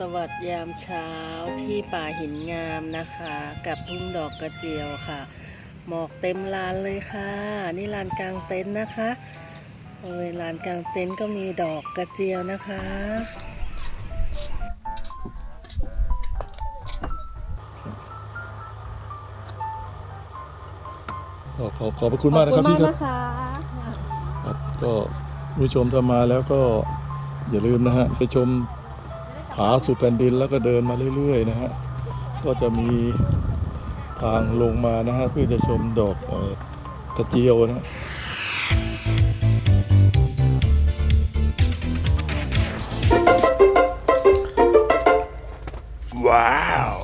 สวัสดียามเช้าที่ป่าหินงามนะคะ กับทุ่งดอกกระเจียวค่ะ หมอกเต็มลานเลยค่ะ นี่ลานกลางเต็นท์นะคะบริเวณลานกลางเต็นท์ก็มีดอกกระเจียวนะคะ ก็ขอขอบพระคุณมากนะครับพี่ครับนะคะครับก็ผู้ชมถ้ามาแล้วก็อย่าลืมนะฮะไปชม ผาสุดแผ่นดินแล้วก็เดินมาเรื่อยๆนะฮะก็จะมีทางลงมานะฮะเพื่อจะชมดอกเอ่อกระเจียวนะฮะว้าว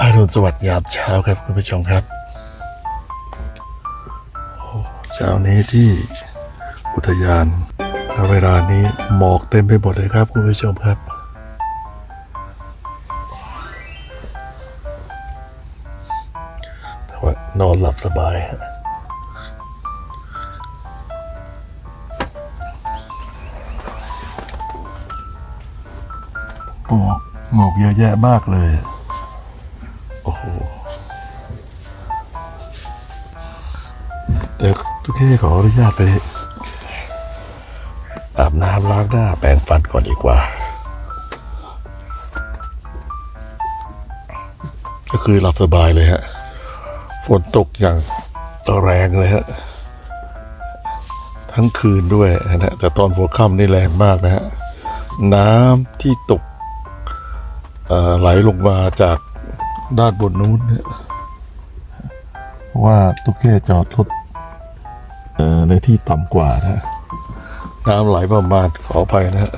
อรุณสวัสดิ์ยามเช้าครับคุณผู้ชมครับเช้านี้ที่อุทยาน ณเวลานี้หมอกเต็มไปหมดเลยครับคุณผู้ชมครับ แต่ว่านอนหลับสบายฮะหมอกหมอกเยอะแยะมากเลย โอ้โหเดี๋ยวทุกทีขออนุญาตไป ก่อนดีกว่า ก็คือหลับสบายเลยฮะ ฝนตกอย่างแรงเลยฮะ ทั้งคืนด้วยนะ แต่ตอนหัวค่ำนี่แรงมากนะฮะ น้ำที่ตกไหลลงมาจากด้านบนนู้นเนี่ยเพราะว่าตุ๊กแกจอดรถในที่ต่ำกว่านะ น้ำไหลประมาณขออภัยนะฮะ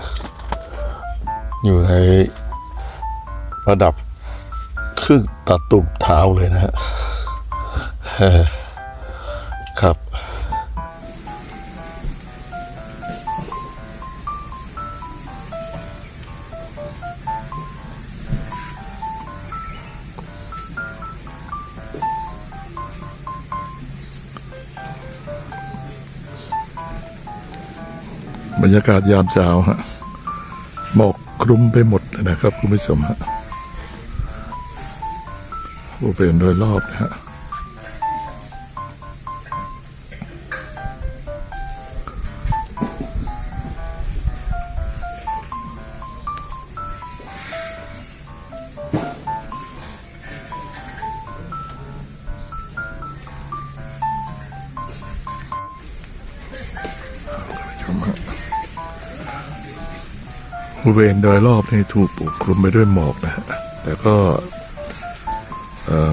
อยู่ในระดับครึ่งตะตุ่มเท้าเลยนะฮะครับ รรยากาศยามเช้าฮะหมอกคลุมไปหมดนะครับ คุณผู้ชมฮะผู้เป็นโดยรอบนะฮะ ริเวณโดยรอบนี่ถูกปกคลุมไปด้วยหมอกนะฮะแต่ก็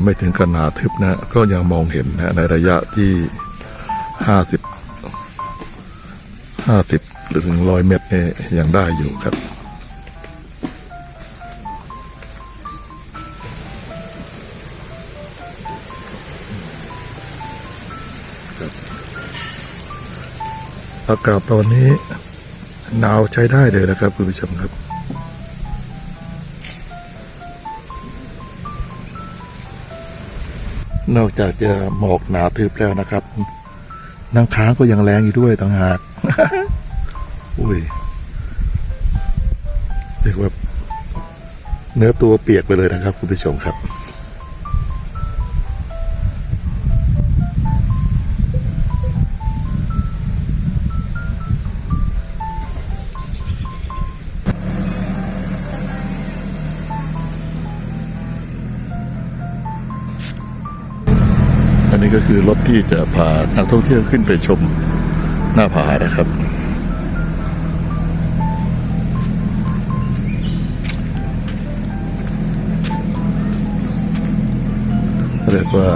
ไม่ถึงกันหนาทึบนะก็ยังมองเห็นนะฮะในระยะที่ห้าสิบห้าสิบหรือถึงร้อยเมตรเนี่ยยังได้อยู่ครับ อากาศตอนนี้ หนาวใช้ได้เลยนะครับคุณผู้ชมครับ นอกจากจะหมอกหนาทึบแล้วนะครับน้ำค้างก็ยังแรงอยู่ด้วยต่างหากอุ้ยเรียกว่าเนื้อตัวเปียกไปเลยนะครับ คุณผู้ชมครับ จะพานักท่องเที่ยวขึ้นไปชมหน้าผานะครับ เรียกว่า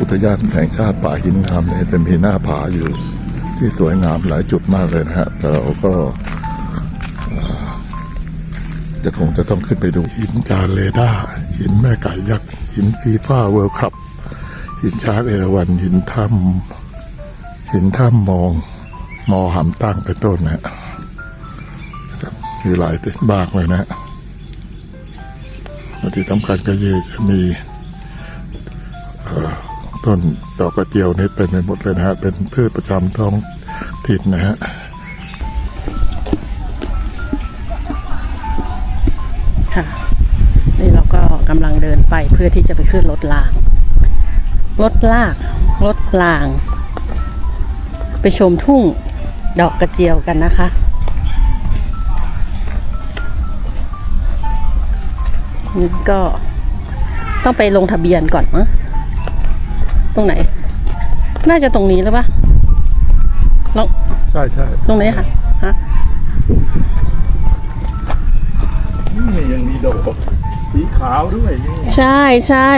อุทยานแห่งชาติป่าหินงามเนี่ยจะมีหน้าผาอยู่ที่สวยงามหลายจุดมากเลยนะฮะแต่เราก็จะคงจะต้องขึ้นไปดูหินจานเรดาหินแม่ไก่ยักษ์ หินฟีฟ่าเวิลด์คัพ หินช้างเอราวัณหินถ้ำหินถ้ำมอง มอหำตั้งไปต้นนะครับมีหลายติดบากเลยนะที่สำคัญก็คืจะมีต้นดอกกระเจียวนี่เป็นไปหมดเลยนะฮะ เป็นพืชประจำท้องถิ่นนะฮะค่ะ นี่เราก็กำลังเดินไปเพื่อที่จะไปขึ้นรถราง รถลากรถราง ไปชมทุ่งดอกกระเจียวกันนะคะ นี่ก็ต้องไปลงทะเบียนก่อนมั้งตรงไหน น่าจะตรงนี้หรือปะลองใช่ใช่ตรงไหนคะฮะนี่ยังมีดอกสีขาวด้วยนี่ใช่ใช่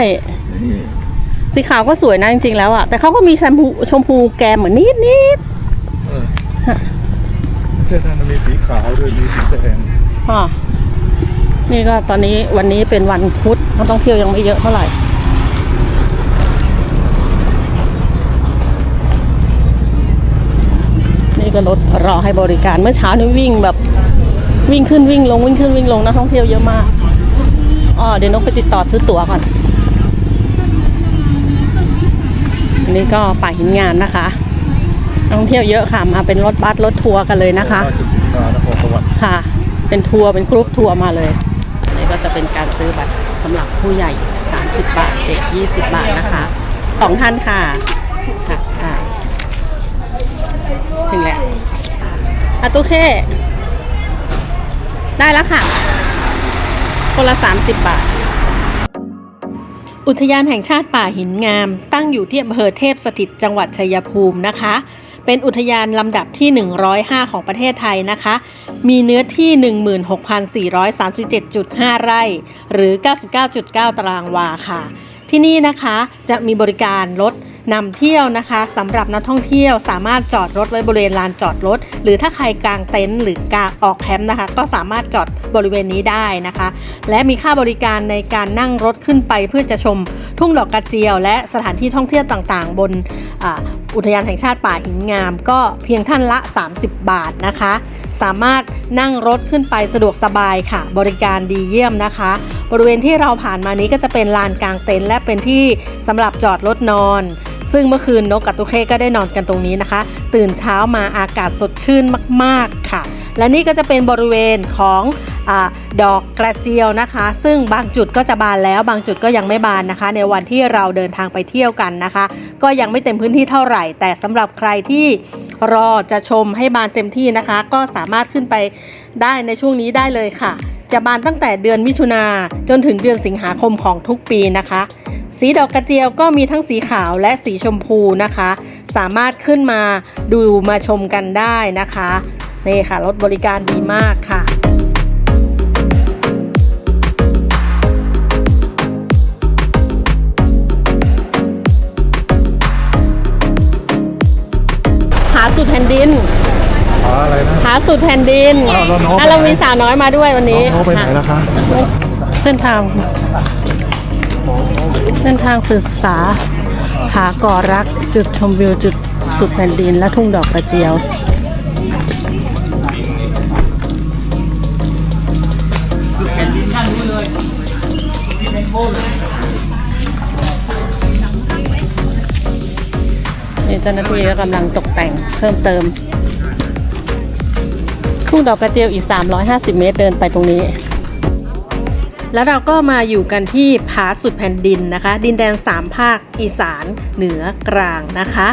นี่ สีขาวก็สวยนะจริงๆแล้วอะแต่เขาก็มีแชมพูชมพูแกมเหมือนนิดนิดเออไม่ใช่นั่นมีสีขาวด้วยมีสีแดงๆอะนี่ก็ตอนนี้วันนี้เป็นวันพุธนักท่องเที่ยวยังไม่เยอะเท่าไหร่นี่ก็รถรอให้บริการเมื่อเช้านี้วิ่งแบบวิ่งขึ้นวิ่งลงวิ่งขึ้นวิ่งลงนักท่องเที่ยวเยอะมากอ๋อเดี๋ยวนกไปติดต่อซื้อตั๋วก่อนอั นนี้ก็ป่าหินงามนะคะนักท่องเที่ยวเยอะค่ะมาเป็นรถบัสรถทัวร์กันเลยนะคะราชสีมานครสวรรค์ค่ะ เป็นทัวร์เป็นกรุ๊ปทัวร์มาเลยนี่ก็จะเป็นการซื้อบัตรสำหรับผู้ใหญ่ 30 บาทเด็ก 20 บาทนะคะสองท่านค่ะค่ะอ่าถึงแล้วอะตุเค ได้แล้วค่ะคนละ 30 บาท อุทยานแห่งชาติป่าหินงาม ตั้งอยู่ที่อำเภอเทพสถิตจังหวัดชัยภูมินะคะ เป็นอุทยานลำดับที่ 105 ของประเทศไทยนะคะ มีเนื้อที่ 16,437.5 ไร่ หรือ 99.9 ตารางวาค่ะ ที่นี่นะคะจะมีบริการรถ นำเที่ยวนะคะสำหรับนักท่องเที่ยวสามารถจอดรถไว้บริเวณลานจอดรถ หรือถ้าใครกางเต็นท์หรือกางออกแคมป์นะคะ ก็สามารถจอดบริเวณนี้ได้นะคะ และมีค่าบริการในการนั่งรถขึ้นไปเพื่อจะชมทุ่งดอกกระเจียว และสถานที่ท่องเที่ยวต่างๆ บนอุทยานแห่งชาติป่าหินงาม ก็เพียงท่านละ 30 บาทนะคะ สามารถนั่งรถขึ้นไปสะดวกสบายค่ะ บริการดีเยี่ยมนะคะ บริเวณที่เราผ่านมานี้ก็จะเป็นลานกลางเต็นท์และเป็นที่สำหรับจอดรถนอน ซึ่งเมื่อคืนนกกับตุเคก็ได้นอนกันตรงนี้นะคะ ตื่นเช้ามาอากาศสดชื่นมาก ๆค่ะ และนี่ก็จะเป็นบริเวณของอดอกกระเจียวนะคะ ซึ่งบางจุดก็จะบานแล้วบางจุดก็ยังไม่บานนะคะ ในวันที่เราเดินทางไปเที่ยวกันนะคะ ก็ยังไม่เต็มพื้นที่เท่าไหร่ แต่สำหรับใครที่รอจะชมให้บานเต็มที่นะคะ ก็สามารถขึ้นไปได้ในช่วงนี้ได้เลยค่ะ จะบานตั้งแต่เดือนมิถุนาจนถึงเดือนสิงหาคมของทุกปีนะคะ สีดอกกระเจียวก็มีทั้งสีขาวและสีชมพูนะคะ สามารถขึ้นมาดูมาชมกันได้นะคะนี่ค่ะรถบริการดีมากค่ะหาสุดแผ่นดิน อะไรนะหาสุดแผ่นดินอ้าวแล้วน้องไปไหน อะเรามีสาวน้อยมาด้วยวันนี้น้องไปไหนล่ะคะเส้นทาง เส้นทางศึกษา หาก่อรักจุดชมวิวจุดสุดแผ่นดินและทุ่งดอกกระเจียว นี่เจ้าหน้าที่ก็กำลังตกแต่งเพิ่มเติม ทุ่งดอกกระเจียวอีก 350 เมตรเดินไปตรงนี้ แล้วเราก็มาอยู่กันที่ผาสุดแผ่นดินนะคะ ดินแดน 3 ภาค อีสาน เหนือกลางนะคะ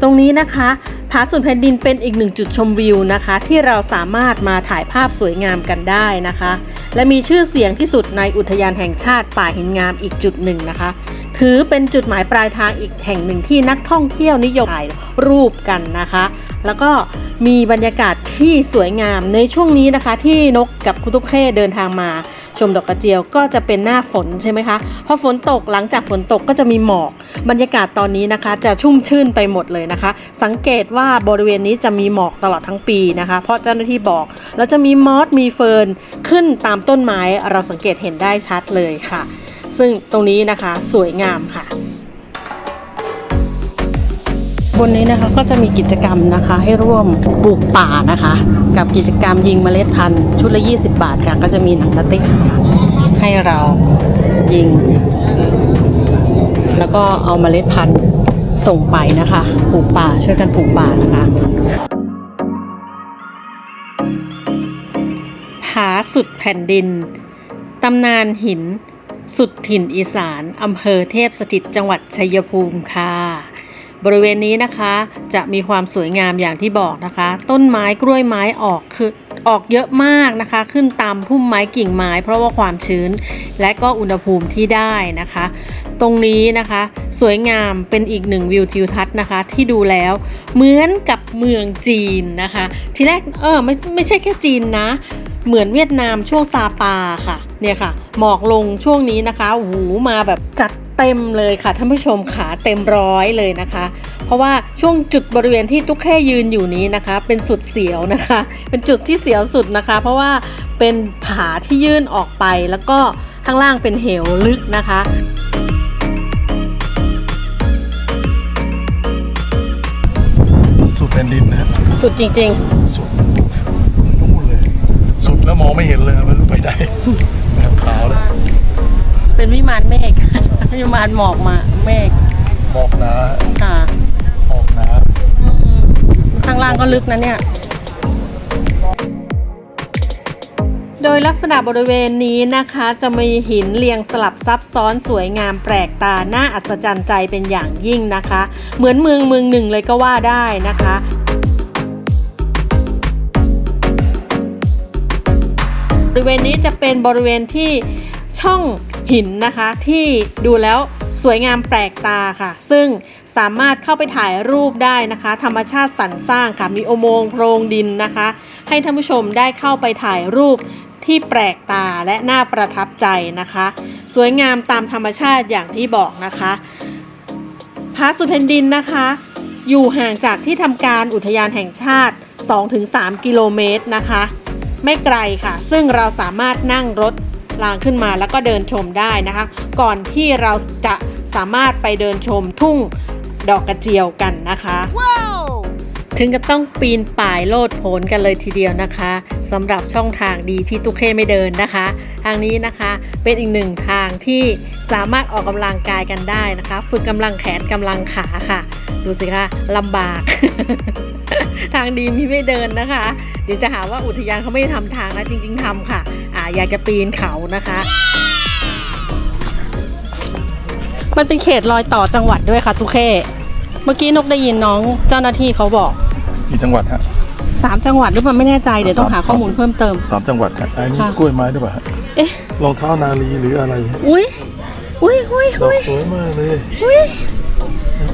ตรงนี้นะคะผาสุดแผ่นดินเป็นอีกหนึ่งจุดชมวิวนะคะ ที่เราสามารถมาถ่ายภาพสวยงามกันได้นะคะ และมีชื่อเสียงที่สุดในอุทยานแห่งชาติป่าหินงามอีกจุดหนึ่งนะคะ ถือเป็นจุดหมายปลายทางอีกแห่งหนึ่งที่นักท่องเที่ยวนิยมถ่ายรูปกันนะคะ แล้วก็มีบรรยากาศที่สวยงามในช่วงนี้นะคะ ที่นกกับคุตุกเข่เดินทางมา ชมดอกกระเจียวก็จะเป็นหน้าฝนใช่ไหมคะพอฝนตกหลังจากฝนตกก็จะมีหมอก บรรยากาศตอนนี้นะคะ จะชุ่มชื่นไปหมดเลยนะคะ สังเกตว่าบริเวณนี้จะมีหมอกตลอดทั้งปีนะคะ เพราะเจ้าหน้าที่บอก แล้วจะมีมอสมีเฟิร์นขึ้นตามต้นไม้เราสังเกตเห็นได้ชัดเลยค่ะ ซึ่งตรงนี้นะคะสวยงามค่ะ บนนี้นะคะก็จะมีกิจกรรมนะคะให้ร่วมปลูกป่านะคะ กับกิจกรรมยิงเมล็ดพันธุ์ชุดละ 20 บาทค่ะก็จะมีหนังสติ๊กให้เรายิง แล้วก็เอาเมล็ดพันธุ์ส่งไปนะคะปลูกป่าช่วยกันปลูกป่านะคะผาสุดแผ่นดิน ตำนานหิน สุดถิ่นอีสาน อำเภอเทพสถิตจังหวัดชัยภูมิค่ะ บริเวณนี้นะคะ จะมีความสวยงามอย่างที่บอกนะคะ ต้นไม้กล้วยไม้ออกคือออกเยอะมากนะคะ ขึ้นตามพุ่มไม้กิ่งไม้ เพราะว่าความชื้น และก็อุณหภูมิที่ได้นะคะ ตรงนี้นะคะ สวยงามเป็นอีกหนึ่งวิวทิวทัศน์นะคะ ที่ดูแล้วเหมือนกับเมืองจีนนะคะ ทีแรกเออไม่ไม่ใช่แค่จีนนะ เหมือนเวียดนามช่วงซาปาค่ะเนี่ยค่ะ หมอกลงช่วงนี้นะคะหูมาแบบจัด เต็มเลยค่ะท่านผู้ชมขาเต็มร้อยเลยนะคะ เพราะว่าช่วงจุดบริเวณที่ตุ๊กแค่ยืนอยู่นี้นะคะ เป็นสุดเสียวนะคะ เป็นจุดที่เสียวสุดนะคะ เพราะว่าเป็นผาที่ยื่นออกไปแล้วก็ข้างล่างเป็นเหวลึกนะคะสุดแผ่นดินนะฮะสุดจริงสุดนู่นเลย สุดแล้วมองไม่เห็นเลยไม่รู้ไปได้แบบขาวเลยๆ เป็นวิมานเมฆ วิมานหมอกมาเมฆหมอกหนาค่ะหมอกหนาอืมข้างล่างก็ลึกนะเนี่ย โดยลักษณะบริเวณนี้นะคะจะมีหินเรียงสลับซับซ้อนสวยงามแปลกตาน่าอัศจรรย์ใจเป็นอย่างยิ่งนะคะ เหมือนเมืองเมืองหนึ่งเลยก็ว่าได้นะคะบริเวณนี้จะเป็นบริเวณที่ช่อง หินนะคะที่ดูแล้วสวยงามแปลกตาค่ะ ซึ่งสามารถเข้าไปถ่ายรูปได้นะคะ ธรรมชาติสรรสร้างค่ะมีอโมงโพรงดินนะคะ ให้ท่านผู้ชมได้เข้าไปถ่ายรูปที่แปลกตาและน่าประทับใจนะคะ สวยงามตามธรรมชาติอย่างที่บอกนะคะพระสุดแผ่นดินนะคะ อยู่ห่างจากที่ทำการอุทยานแห่งชาติ 2-3 กิโลเมตรนะคะ ไม่ไกลค่ะ ซึ่งเราสามารถนั่งรถ รางขึ้นมาแล้วก็เดินชมได้นะคะ ก่อนที่เราจะสามารถไปเดินชมทุ่งดอกกระเจียวกันนะคะถึงกับต้องปีนป่ายโลดโผนกันเลยทีเดียวนะคะสำหรับช่องทางดีที่ตุ๊กเคไม่เดินนะคะ ทางนี้นะคะเป็นอีกหนึ่งทางที่สามารถออกกำลังกายกันได้นะคะ ฝึกกำลังแขนกำลังขาค่ะ ดูสิคะลำบาก ทางดีมีไม่เดินนะคะ เดี๋ยวจะหาว่าอุทยานเขาไม่ได้ทำทางนะจริง ๆทำค่ะ อ่าอยากจะปีนเขานะคะ มันเป็นเขตรอยต่อจังหวัดด้วยค่ะ ทุกเคเมื่อกี้นกได้ยินน้องเจ้าหน้าที่เขาบอกกี่จังหวัดฮะสามจังหวัดหรือเปล่าไม่แน่ใจเดี๋ยวต้องหาข้อมูลเพิ่มเติมสามจังหวัดฮะอันนี้ค่ะ กล้วยไม้ด้วยป่ะฮะเอ๊ะรองเท้านาลีหรืออะไรอุ้ยอุ้ยอุ้ยดออุ้กยสวยมากเลยอุ้ย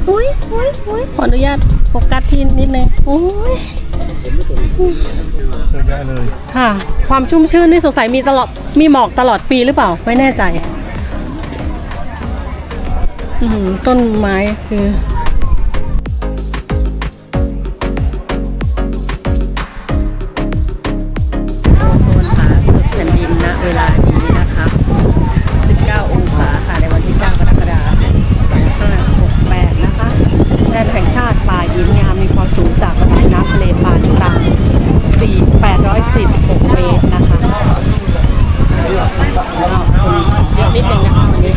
อุ้ยอุ้ยอุ้ยขออนุญาตโฟกัสที่นิดนึงอุ้ย เยอะแยะเลยค่ะ ความชุ่มชื่นนี่สงสัยมีตลอดมีหมอกตลอดปีหรือเปล่า ไม่แน่ใจต้นไม้คือ อะนิดนึงนะคะวันนี้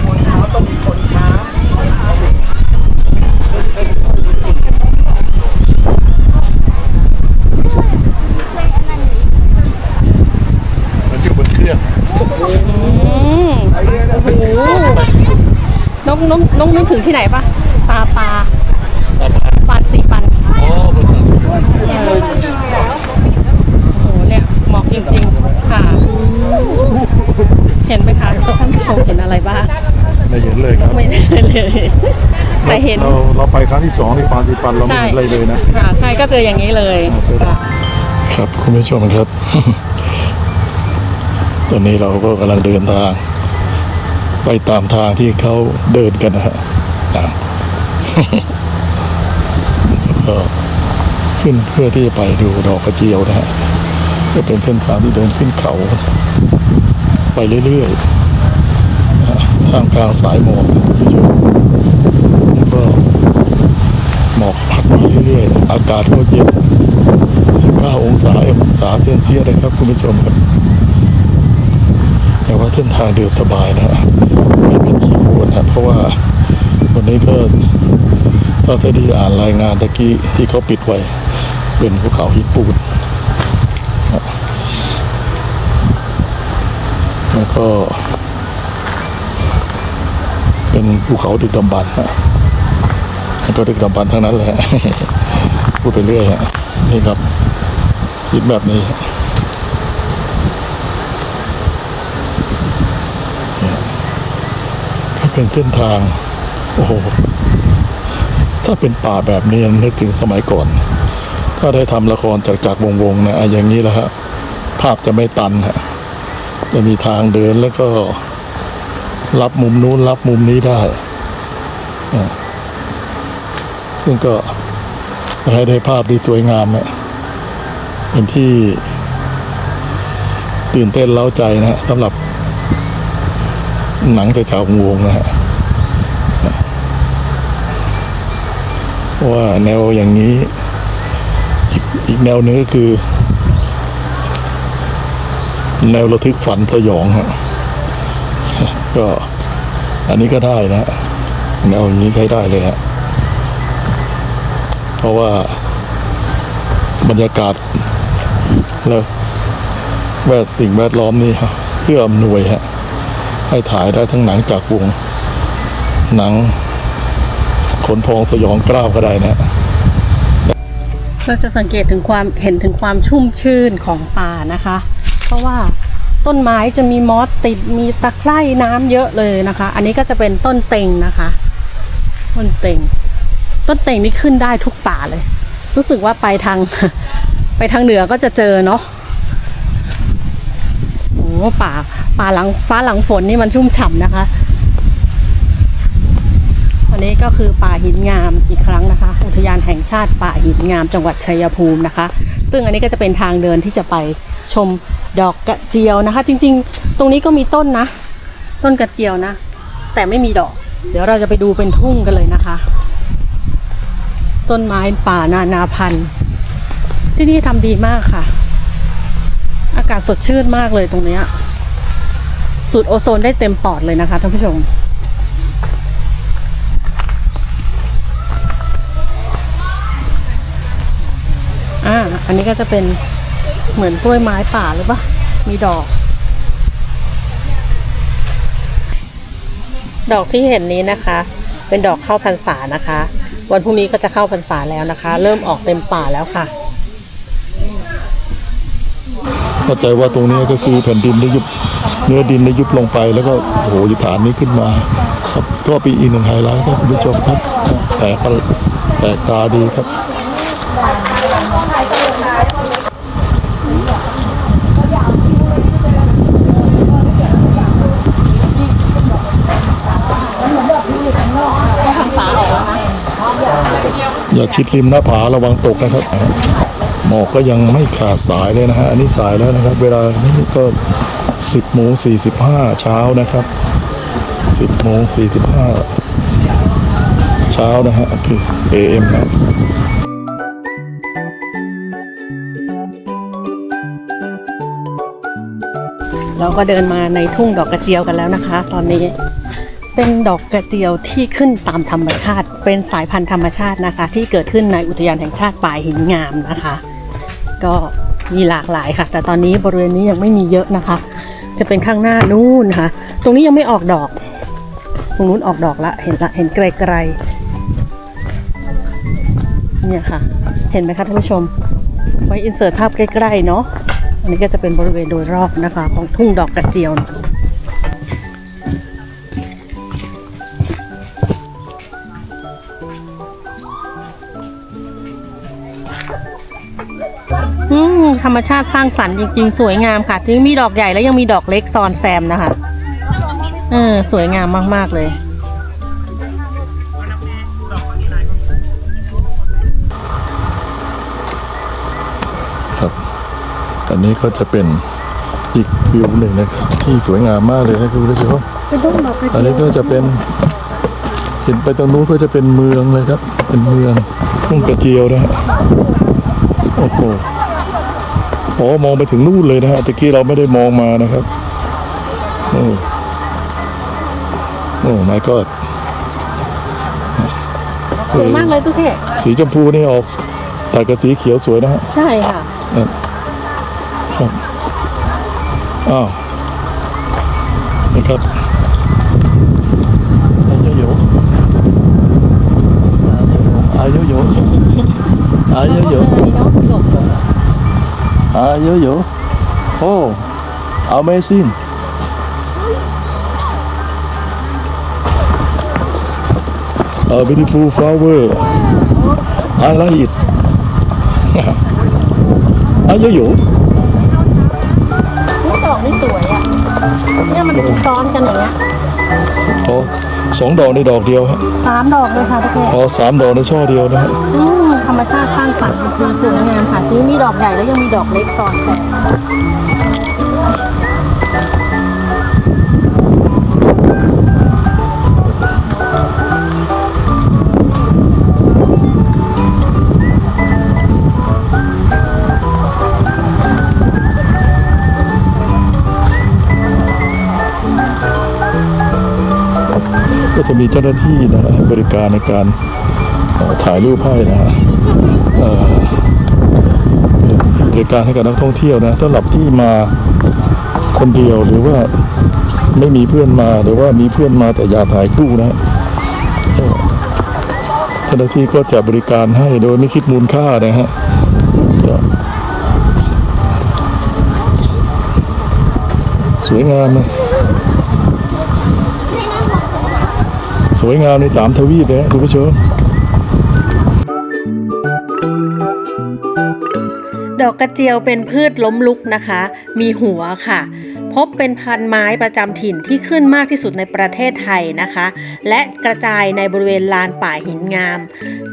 มันอยู่บนเครื่องอืมโอ้โหน้องน้องน้องนึกถึงที่ไหนปะซาปาสะพานปานสีปันอ๋อบนสะพานเออโอ้โหเนี่ยเหมาะจริงๆค่ะ เห็นไหมคะท่านผู้ชมเห็นอะไรบ้างไม่เห็นเลยครับไม่ได้เลยแต่เห็นเราเราไปครั้งที่สองที่ปานสิปันเราไม่เห็นอะไรเลยนะค่ะใช่ก็เจออย่างนี้เลยค่ะครับคุณผู้ชมครับ ตอนนี้เราก็กำลังเดินทาง ไปตามทางที่เขาเดินกันนะฮะอะก็ขึ้นเพื่อที่จะไปดูดอกกระเจียวนะฮะก็เป็นเส้นทางที่เดินขึ้นเขา ไปเรื่อยๆท่ามกลางสายหมอกคุณผู้ชมแล้วก็หมอกพัดมาเรื่อยๆ อากาศก็เย็น15 องศาองศาเซนเซียสเลยครับคุณผู้ชมครับแต่ว่าเส้นทางเดินสบายนะฮะไม่เป็นขี้โคลนนะเพราะว่าวันนี้ก็ถ้าจะดีอ่านรายงานตะกี้ที่เขาปิดไว้เป็นภูเขาหินปูน นะมันก็ เป็นภูเขาดึกดำบรรพ์ฮะก็ดึกดำบรรพ์ทั้งนั้นแหละพูดไปเรื่อยฮะนี่ครับหินแบบนี้ฮะเนี่ยก็เป็นเส้นทาง โอ้โห ถ้าเป็นป่าแบบนี้นึกถึงสมัยก่อน ถ้าได้ทำละครจากจากวงวงๆนะอย่างนี้แหละฮะภาพจะไม่ตันฮะ จะมีทางเดินแล้วก็รับมุมนู้นรับมุมนี้ได้ ซึ่งก็ให้ได้ภาพที่สวยงามอะเป็นที่ตื่นเต้นเล้าใจนะฮะสำหรับหนังจากชาววงนะฮะว่าแนวอย่างนี้ อีกแนวหนึงก็คือ แนวระทึกฝันสยองฮะก็อันนี้ก็ได้นะแนวอย่างนี้ใช้ได้เลยฮะเพราะว่าบรรยากาศและแวดสิ่งแวดล้อมนี่เพื่ออำนวยฮะให้ถ่ายได้ทั้งหนังจากวง หนังขนพองสยองกล้าวก็ได้นะฮะเราจะสังเกตถึงความเห็นถึงความชุ่มชื่นของป่านะคะ ราะว่าต้นไม้จะมีมอสติดมีตะไคร่น้ำเยอะเลยนะคะ อันนี้ก็จะเป็นต้นเต็งนะคะ ต้นเต็ง ต้นเต็งนี่ขึ้นได้ทุกป่าเลย รู้สึกว่าไปทาง ไปทางเหนือก็จะเจอเนาะโอ้ป่าป่าหลังฟ้าหลังฝนนี่มันชุ่มฉ่ำนะคะอันนี้ก็คือป่าหินงามอีกครั้งนะคะ อุทยานแห่งชาติป่าหินงามจังหวัดชัยภูมินะคะ ซึ่งอันนี้ก็จะเป็นทางเดินที่จะไปชม ดอกกระเจียวนะคะ จริง ๆ ตรงนี้ก็มีต้นนะ ต้นกระเจียวนะ แต่ไม่มีดอก เดี๋ยวเราจะไปดูเป็นทุ่งกันเลยนะคะ ต้นไม้ป่านานาพันธุ์ ที่นี่ทำดีมากค่ะ อากาศสดชื่นมากเลยตรงเนี้ยสูดโอโซนได้เต็มปอดเลยนะคะท่านผู้ชมอ่าอันนี้ก็จะเป็นเหมือนกล้วยไม้ป่าหรือเปะ มีดอก ดอกที่เห็นนี้นะคะ เป็นดอกเข้าพรรษานะคะ วันพรุ่งนี้ก็จะเข้าพรรษาแล้วนะคะ เริ่มออกเต็มป่าแล้วค่ะเข้าใจว่าตรงนี้ก็คือแผ่นดินได้ยุบเนื้อดินได้ยุบลงไป แล้วก็โอ้โหฐานนี้ขึ้นมา ครับก็เป็นอีกหนึ่งไฮไลท์ครับคุณผู้ชมครับแปลกประแปลกตาดีครับ อย่าชิดริมหน้าผาระวังตกนะครับหมอกก็ยังไม่ขาดสายเลยนะฮะอันนี้สายแล้วนะครับ เวลานี้ก็10โมง45เช้านะครับ10โมง45เช้านะฮะคือ AM นะเราก็เดินมาในทุ่งดอกกระเจียวกันแล้วนะคะ ตอนนี้ เป็นดอกกระเจียวที่ขึ้นตามธรรมชาติ เป็นสายพันธุ์ธรรมชาตินะคะ ที่เกิดขึ้นในอุทยานแห่งชาติป่าหินงามนะคะ ก็มีหลากหลายค่ะ แต่ตอนนี้บริเวณนี้ยังไม่มีเยอะนะคะ จะเป็นข้างหน้านู่นค่ะ ตรงนี้ยังไม่ออกดอก ตรงนู้นออกดอกละเห็นละเห็นไกลๆเนี่ยค่ะ เห็นไหมคะท่านผู้ชม ไว้อินเสิร์ตภาพใกล้ๆเนาะอันนี้ก็จะเป็นบริเวณโดยรอบนะคะ ของทุ่งดอกกระเจียว อืมธรรมชาติสร้างสรรค์จริง ๆ สวยงามค่ะ ถึงมีดอกใหญ่แล้วยังมีดอกเล็กซ้อนแซมนะคะ เออ สวยงามมาก ๆ เลย ครับ อันนี้ก็จะเป็นอีกวิวหนึ่งนะครับ ที่สวยงามมากเลยนะคุณผู้ชมอันนี้ก็จะเป็นเห็นไปตรงนู้นก็จะเป็นเมืองเลยครับ เป็นเมืองทุ่งกระเจียวนะฮะโอ้โห อ๋อมองไปถึงนู่นเลยนะฮะตะกี้เราไม่ได้มองมานะครับโอ้โอ้ my god สวยมากเลยตุ๊กเทพสีชมพูนี่ออกตัดกับสีเขียวสวยนะฮะใช่ค่ะอ้าวนะครับอายุโยอายุโยอายุโยอายุโย โอ้ amazing a beautiful flower I like it อายุโยนี่ดอกนี่สวยอะ เนี่ยมันซ้อนกันอย่างเงี้ยอ๋อสองดอกในดอกเดียวฮะสามดอกเลยค่ะทุกคนอ๋อสามดอกในช่อเดียวนะฮะ อืม ธรรมชาติสร้างสรรค์คือสวยงามค่ะที่มีดอกใหญ่แล้วยังมีดอกเล็กซ้อนแซมก็จะมีเจ้าหน้าที่นะบริการในการถ่ายรูปให้นะฮะ บริการให้กับนักท่องเที่ยวนะสำหรับที่มาคนเดียวหรือว่าไม่มีเพื่อนมาหรือว่ามีเพื่อนมาแต่อยากถ่ายคู่นะเจ้าหน้าที่ก็จะบริการให้โดยไม่คิดมูลค่านะฮะสวยงามนะสวยงามในสามทวีปเลยฮะคุณผู้ชม ดอกกระเจียวเป็นพืชล้มลุกนะคะ มีหัวค่ะ พบเป็นพันไม้ประจำถิ่นที่ขึ้นมากที่สุดในประเทศไทยนะคะ และกระจายในบริเวณลานป่าหินงาม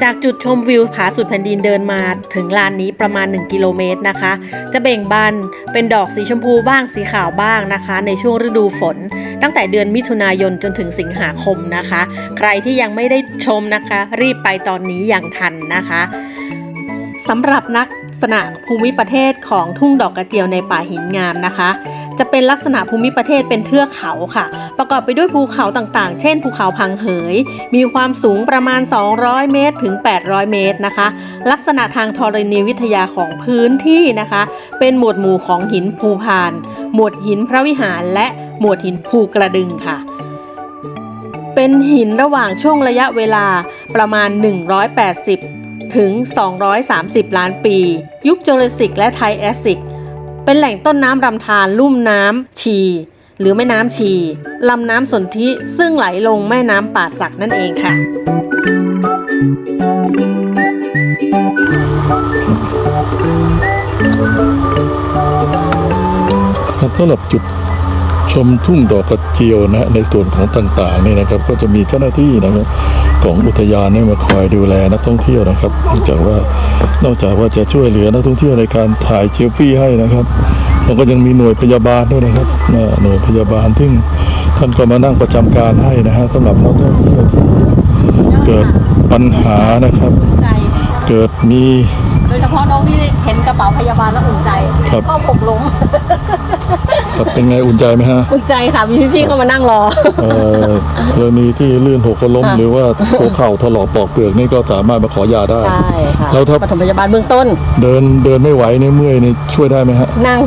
จากจุดชมวิวผาสุดแผ่นดินเดินมาถึงลานนี้ประมาณ 1 กิโลเมตรนะคะ จะเบ่งบานเป็นดอกสีชมพูบ้างสีขาวบ้างนะคะ ในช่วงฤดูฝน ตั้งแต่เดือนมิถุนายนจนถึงสิงหาคมนะคะ ใครที่ยังไม่ได้ชมนะคะ รีบไปตอนนี้อย่างทันนะคะ สำหรับลักษณะภูมิประเทศของทุ่งดอกกระเจียวในป่าหินงามนะคะ จะเป็นลักษณะภูมิประเทศเป็นเทือกเขาค่ะ ประกอบไปด้วยภูเขาต่างๆ เช่นภูเขาพังเหย มีความสูงประมาณ 200 เมตรถึง 800 เมตรนะคะ ลักษณะทางธรณีวิทยาของพื้นที่นะคะ เป็นหมวดหมู่ของหินภูพาน หมวดหินพระวิหาร และหมวดหินภูกระดึงค่ะเป็นหินระหว่างช่วงระยะเวลาประมาณ 180 ถึง 230 ล้านปี ยุคโจเลสิกและไทแอสซิก เป็นแหล่งต้นน้ำลำธารลุ่มน้ำชี หรือแม่น้ำชีลำน้ำสนธิซึ่งไหลลงแม่น้ำป่าสักนั่นเองค่ะครับสำหรับจุดชมทุ่งดอกกระเจียวนะในส่วนของต่างๆนี่นะครับ ก็จะมีเจ้าหน้าที่นะครับ ของอุทยานเนี่ยมาคอยดูแลนักท่องเที่ยวนะครับเนื่องจากว่านอกจากว่าจะช่วยเหลือนักท่องเที่ยวในการถ่ายเซลฟี่ให้นะครับแล้วก็ยังมีหน่วยพยาบาลด้วยนะครับนะหน่วยพยาบาลซึ่งท่านก็มานั่งประจำการให้นะฮะสำหรับนักท่องเที่ยวที่เกิดปัญหานะครับใจเกิดมีโดยเฉพาะน้องที่เห็นกระเป๋าพยาบาลแล้วอุ่นใจครับเพราะผมล้ม ครับเป็นไงอุ่นใจไหมฮะอุ่นใจค่ะมีพี่ๆเข้ามานั่งรอ เอ่อกรณีที่ลื่นหกล้มค่ะหรือว่าหัวเข่าถลอกปอกเปลือกนี่ก็สามารถมาขอยาได้ ใช่ค่ะแล้วถ้า ปฐมพยาบาลเบื้องต้น เดินเดินไม่ไหวเนี่ยเมื่อยนี่ช่วยได้ไหมฮะนั่ง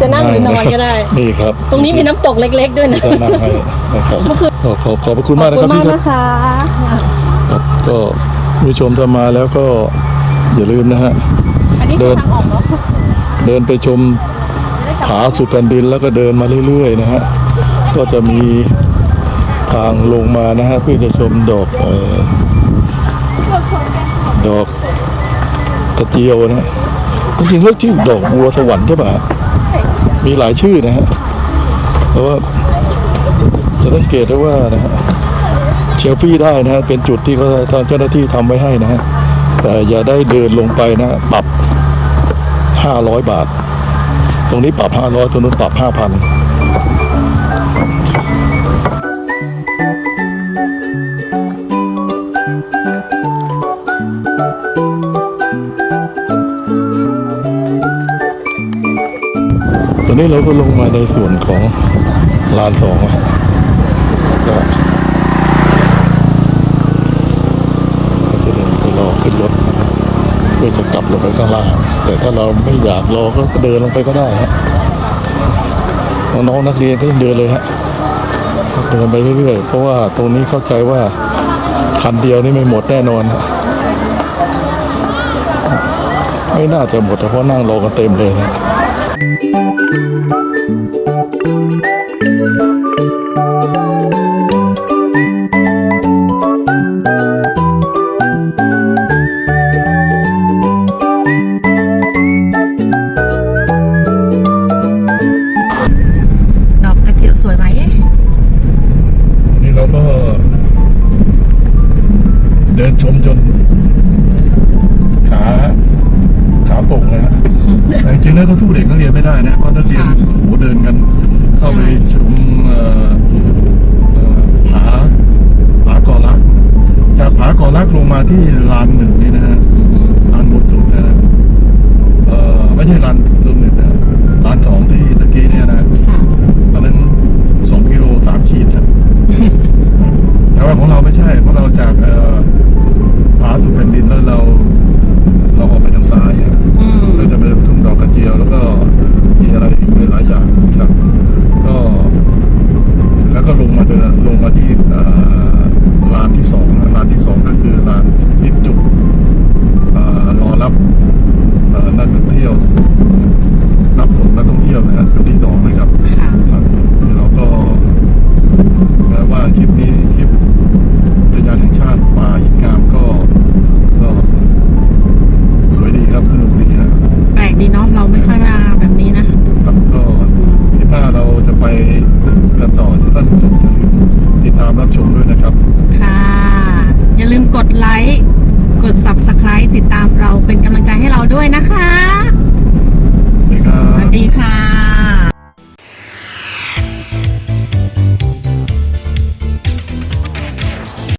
จะนั่งหรือนอนก็ได้ นี่ครับตรงนี้มีน้ำตกเล็ก ๆ ด้วยนะก็นั่งให้นะครับขอขอขอบพระคุณมากนะขคอรับบคุณพี่มากครับ นะคะครับก็ผู้ชมถ้ามาแล้วก็อย่าลืมนะฮะ อันนี้เดิคือนทางออกเนาะ เดินไปชมผาสุดแผ่นดินแล้วก็เดินมาเรื่อยๆนะฮะก็จะมีทางลงมานะฮะเพื่อจะชมดอกออดอกกระเจียวนะฮะจริงๆแล้วชื่อดอกบัวสวรรค์ใช่ปะฮะมีหลายชื่อนะฮะแต่ว่าจะสังเกตได้ว่านะฮะเชลฟี่ได้นะฮะเป็นจุดที่เขาทางเจ้าหน้าที่ทำไว้ให้นะฮะแต่อย่าได้เดินลงไปนะฮะปรับห้าร้อยบาท ตรงนี้ปรับห้าร้อยตรงนู้นปรับห้าพันตอนนี้เราก็ลงมาในส่วนของลานสองก็ก็จะเดินไปรอขึ้นรถเพื่อจะกลับลงไปข้างล่าง แต่ถ้าเราไม่อยากรอก็เดินลงไปก็ได้ฮะน้องนักเรียนก็ยังเดินเลยฮะเดินไปเรื่อยๆ เพราะว่าตรงนี้เข้าใจว่าคันเดียวนี่ไม่หมดแน่นอนไม่น่าจะหมดเพราะนั่งรอกันเต็มเลยนะ ไม่ได้นะเพราะนักเรียนโอ้เดินกันเข้าไปชมผาผาก่อลักจากผาก่อลักลงมาที่ลานหนึ่ง